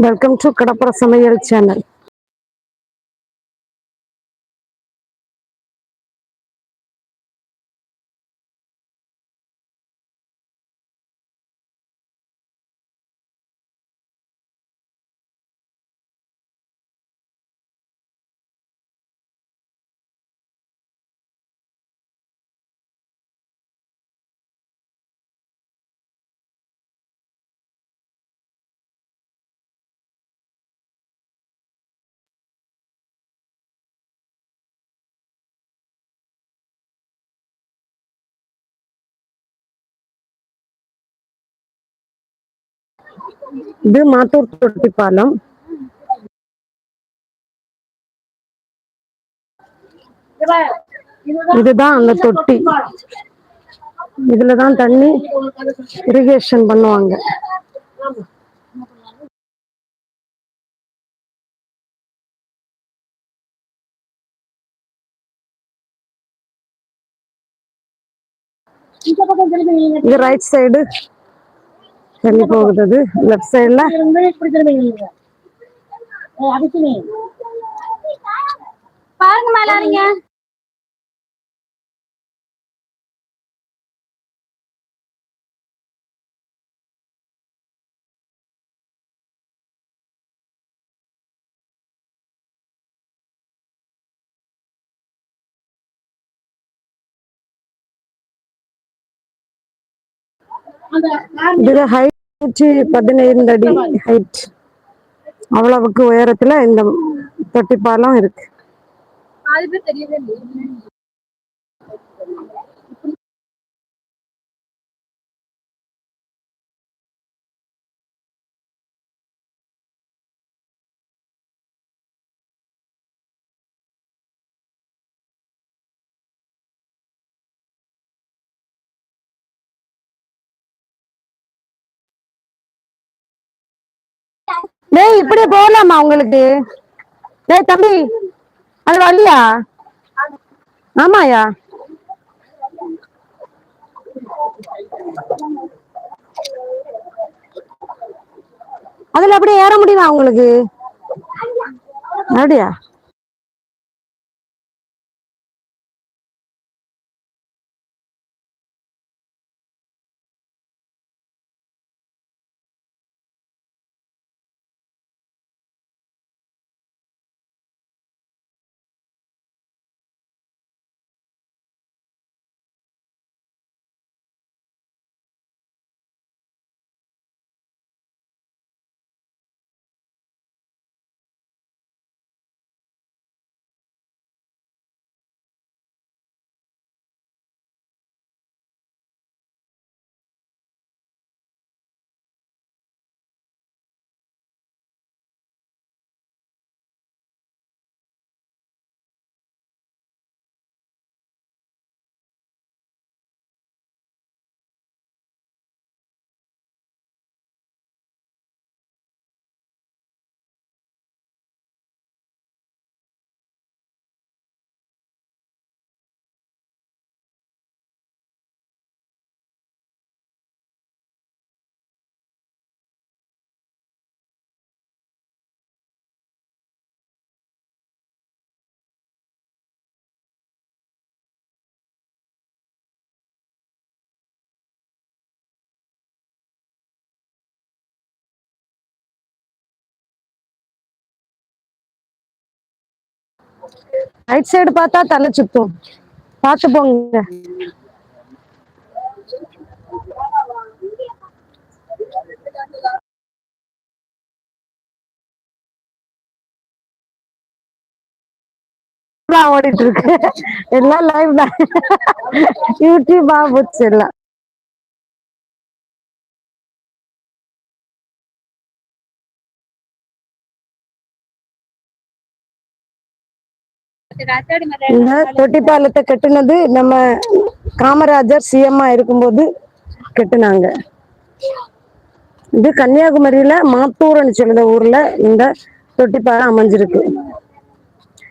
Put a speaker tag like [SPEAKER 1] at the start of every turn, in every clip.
[SPEAKER 1] Welcome to கடப்புற சமையல் channel இது மாத்தூர் தொட்டி பாலம் இதுதான் அந்த தொட்டி. இதுலதான் தண்ணி இரிகேஷன் பண்ணுவாங்க. இது ரைட் சைடு தண்ணி போகுது லெஃப்ட் சைடுல
[SPEAKER 2] பாருங்க மேலாரிங்க
[SPEAKER 1] இது ஹைட் நூற்றி பதினைந்து அடி ஹைட் அவ்வளவுக்கு உயரத்துல இந்த தொட்டி பாலம் இருக்கு டேய் இப்படியே போகலாமா உங்களுக்கு? டேய் தம்பி அது வழியா ஆமாயா? அதுல அப்படியே ஏற முடியுமா உங்களுக்கு? அப்படியா? ரைட் சைடு பார்த்தா தலை சுத்தும். பார்த்து போங்க. ஓடிட்டு இருக்கு. எல்லாம் லைவ் தான். யூடியூப் ஆகுச்சு எல்லாம். இந்த தொட்டி பாலத்தை கட்டுனது நம்ம காமராஜர் சிஎம்மா இருக்கும்போது கட்டுனாங்க. இது கன்னியாகுமரியில மாத்தூர்னு சொல்லுற ஊர்ல இந்த தொட்டிப்பாலம் அமைஞ்சிருக்கு.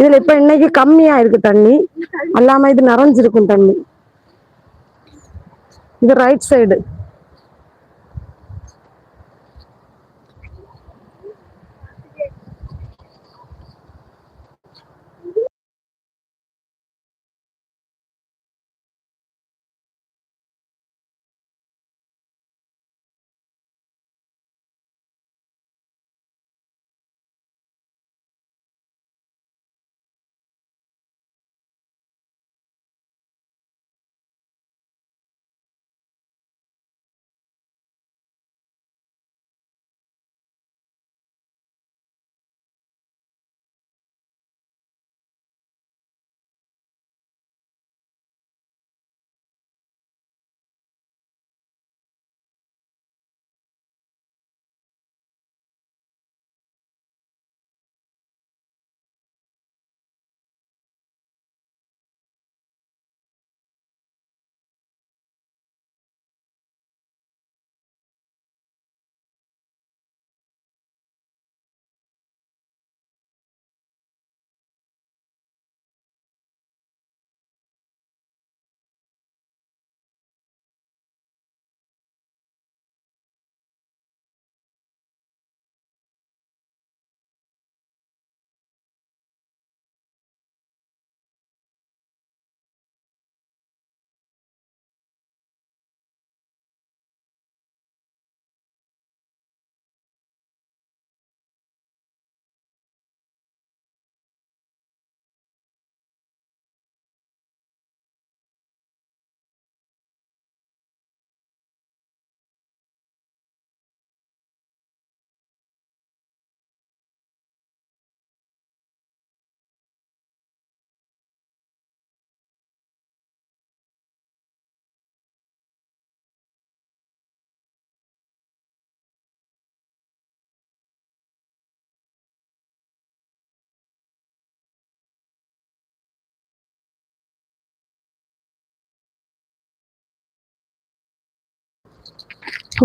[SPEAKER 1] இதுல இப்ப இன்னைக்கு கம்மியா இருக்கு தண்ணி. அல்லாம இது நிறைஞ்சிருக்கும் தண்ணி. இது ரைட் சைடு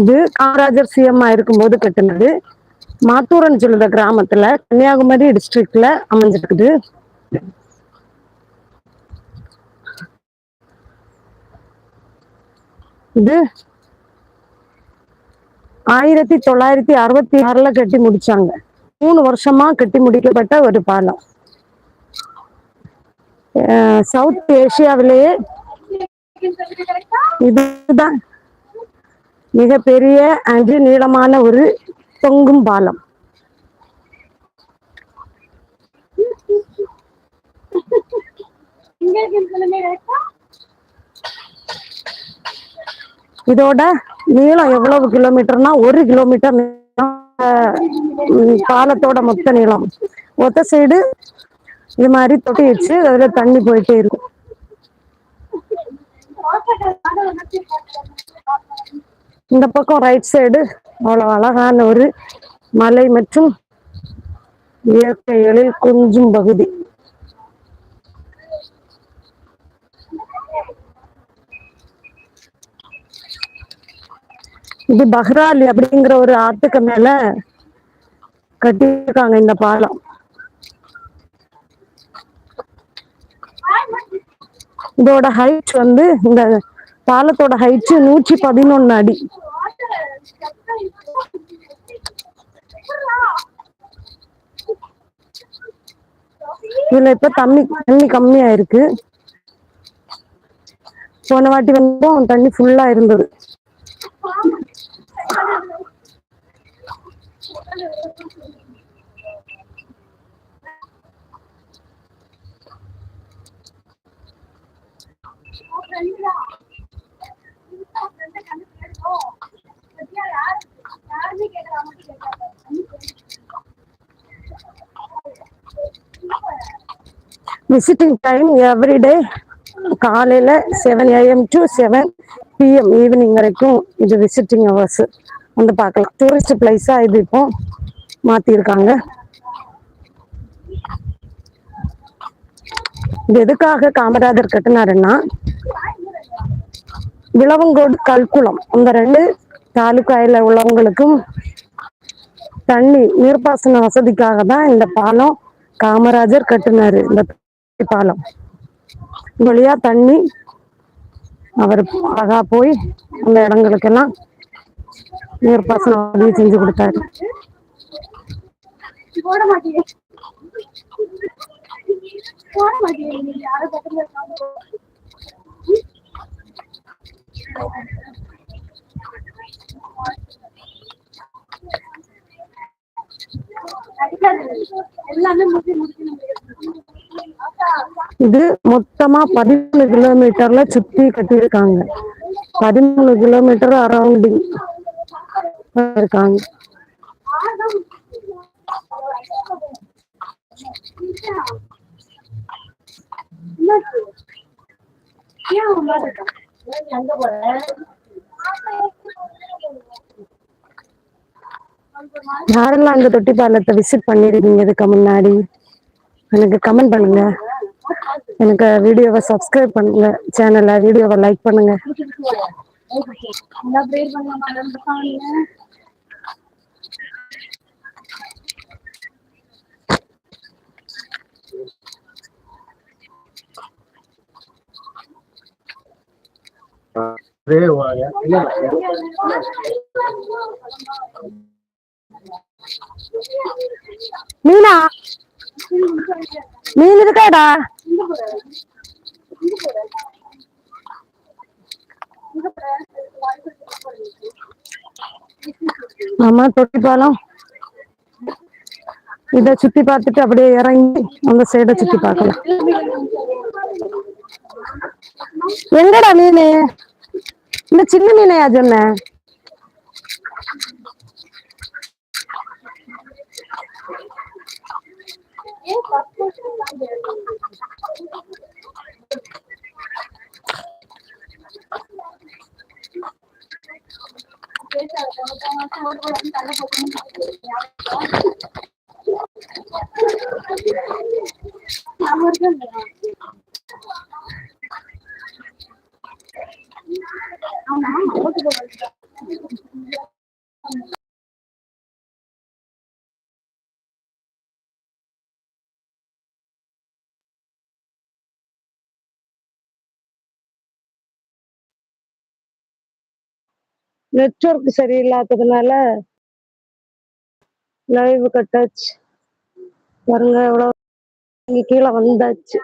[SPEAKER 1] இது காமராஜர் சிஎம்மா இருக்கும்போது கட்டினது. மாத்தூரன் சொல்லுற கிராமத்துல கன்னியாகுமரி டிஸ்ட்ரிக்ட்ல அமைஞ்சிருக்குது. இது ஆயிரத்தி தொள்ளாயிரத்தி அறுபத்தி ஆறுல கட்டி முடிச்சாங்க. மூணு வருஷமா கட்டி முடிக்கப்பட்ட ஒரு பாலம். சவுத் ஏசியாவிலேயே இதுதான். மிகப்பெரிய அன்று நீளமான ஒரு தொங்கும் பாலம். இதோட நீளம் எவ்வளவு கிலோமீட்டர்னா ஒரு கிலோமீட்டர் நீளம், பாலத்தோட மொத்த நீளம். ஒத்த சைடு இது மாதிரி தொட்டி வச்சு அதுல தண்ணி போயிட்டே இருக்கும். இந்த பக்கம் ரைட் சைடு அவ்வளவு அழகான ஒரு மலை மற்றும் இயற்கைகளில் கொஞ்சம் பகுதி. இது பஹ்ராலி அப்படிங்கிற ஒரு ஆத்துக்கு மேல கட்டியிருக்காங்க இந்த பாலம். இதோட ஹைட் வந்து இந்த பாலத்தோட ஹைட் நூற்றி பதினொன்னு அடி. இதுல இப்ப தண்ணி தண்ணி கம்மியா இருக்கு போன வாட்டி வந்தோம் தண்ணி ஃபுல்லா இருந்தது
[SPEAKER 2] Oh.
[SPEAKER 1] விசிட்டிங் டைம் எவ்ரிடே காலையில seven AM to seven PM evening வரைக்கும் இது விசிட்டிங் ஹவர்ஸ் வந்து பார்க்கலாம். டூரிஸ்ட் பிளேஸாக இது இப்போ மாத்திருக்காங்க. இது எதுக்காக காமராஜர் கட்டினாருன்னா விளவங்கோடு கல்குளம் அந்த ரெண்டு தாலுக்காயில உள்ளவங்களுக்கும் தண்ணி நீர்ப்பாசன வசதிக்காக தான் இந்த பாலம் காமராஜர் கட்டினாரு. இந்த பாலம். வழியா தண்ணி அவர் அழகா போய் அந்த இடங்களுக்கெல்லாம் நீர்ப்பாசன வசதி செஞ்சு கொடுத்தாரு.
[SPEAKER 2] எல்லாமே முடிச்சு முடிச்சு.
[SPEAKER 1] இது மொத்தமா பதிமூணு கிலோமீட்டர்ல சுத்தி கட்டியிருக்காங்க. பதிமூணு கிலோமீட்டர் அரௌண்டிங் இருக்காங்க. யாரெல்லாம் அந்த தொட்டி பாலத்தை விசிட் பண்ணிருக்கீங்க இதுக்கு முன்னாடி? எனக்கு கமெண்ட் பண்ணுங்க. எனக்கு வீடியோவை சப்ஸ்கிரைப் பண்ணுங்க சேனலை வீடியோவை லைக் பண்ணுங்க. மீனா மீன் இருக்காடா ஆமா தொட்டி பாலம். இத சுத்தி பார்த்துட்டு அப்படியே இறங்கி அந்த சைட சுத்தி பார்க்கலாம். எங்கடா மீன்? இந்த சின்ன மீனையா சொன்ன అవునా நெட்வொர்க் சரியில்லாததுனால லைவ் கட்டாச்சு. பாருங்க எவ்வளோ இங்கே கீழே வந்தாச்சு.